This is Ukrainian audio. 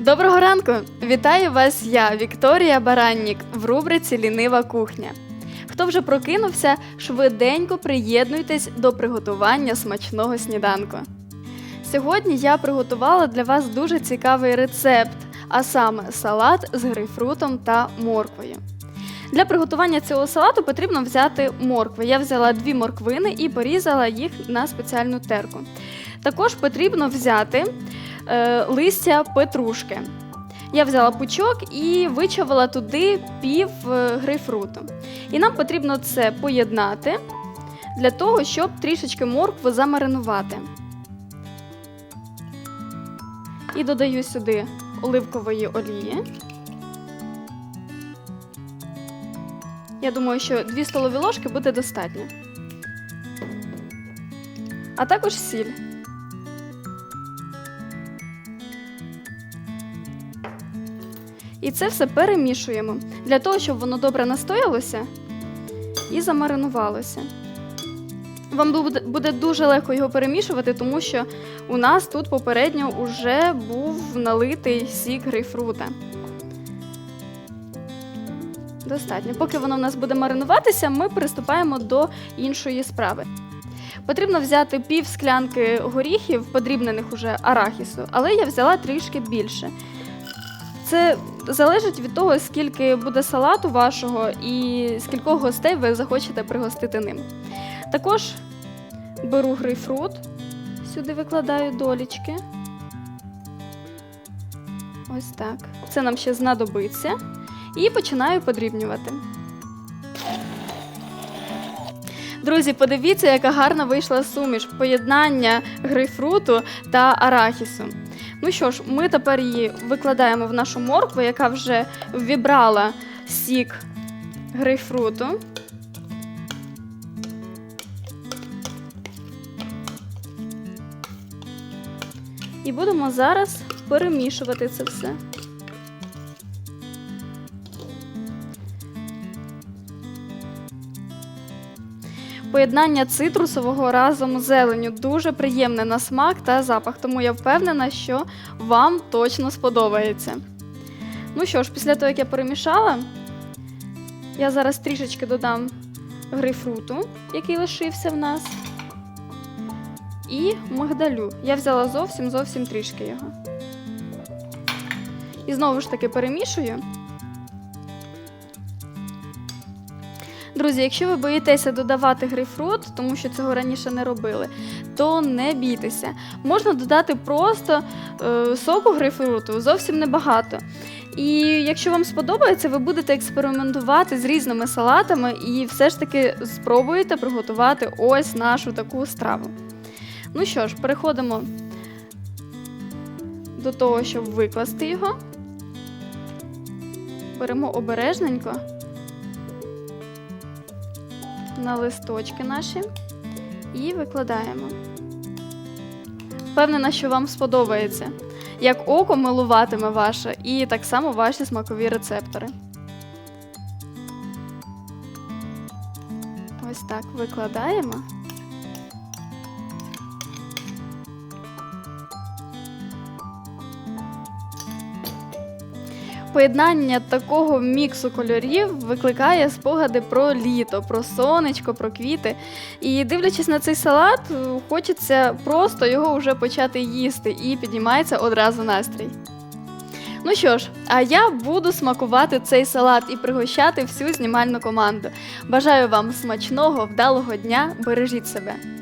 Доброго ранку! Вітаю вас я, Вікторія Бараннік, в рубриці Лінива кухня. Хто вже прокинувся, швиденько приєднуйтесь до приготування смачного сніданку. Сьогодні я приготувала для вас дуже цікавий рецепт, а саме салат з грейпфрутом та морквою. Для приготування цього салату потрібно взяти моркви. Я взяла дві морквини і порізала їх на спеціальну терку. Також потрібно взяти е, листя петрушки. Я взяла пучок і вичавила туди пів е, грейпфруту. І нам потрібно це поєднати для того, щоб трішечки моркву замаринувати. І додаю сюди оливкової олії. Я думаю, що 2 столові ложки буде достатньо. А також сіль. І це все перемішуємо для того, щоб воно добре настоялося і замаринувалося. Вам буде, дуже легко його перемішувати, тому що у нас тут попередньо вже був налитий сік грейпфрута. Достатньо. Поки воно в нас буде маринуватися, ми приступаємо до іншої справи. Потрібно взяти пів склянки горіхів, подрібнених уже арахісу, але я взяла трішки більше. Це залежить від того, скільки буде салату вашого і скількох гостей ви захочете пригостити ним. Також беру грейпфрут, сюди викладаю долічки. Ось так. Це нам ще знадобиться. І починаю подрібнювати. Друзі, подивіться, яка гарна вийшла суміш поєднання грейпфруту та арахісу. Ну що ж, ми тепер її викладаємо в нашу моркву, яка вже вібрала сік грейпфруту. І будемо зараз перемішувати це все. Поєднання цитрусового разом з зеленню дуже приємне на смак та запах, тому я впевнена, що вам точно сподобається. Ну що ж, після того, як я перемішала, я зараз трішечки додам грейпфруту, який лишився в нас, і мигдалю. Я взяла зовсім зовсім трішки його. І знову ж таки перемішую. Друзі, якщо ви боїтеся додавати грейпфрут, тому що цього раніше не робили, то не бійтеся. Можна додати просто е, соку грейпфруту, зовсім небагато. І якщо вам сподобається, ви будете експериментувати з різними салатами і все ж таки спробуєте приготувати ось нашу таку страву. Ну що ж, переходимо до того, щоб викласти його. Беремо обережненько на листочки наші і викладаємо. Впевнена, що вам сподобається, як око милуватиме ваше, і так само ваші смакові рецептори. Ось так викладаємо. Поєднання такого міксу кольорів викликає спогади про літо, про сонечко, про квіти. І дивлячись на цей салат, хочеться просто його вже почати їсти і піднімається одразу настрій. Ну що ж, а я буду смакувати цей салат і пригощати всю знімальну команду. Бажаю вам смачного, вдалого дня, бережіть себе!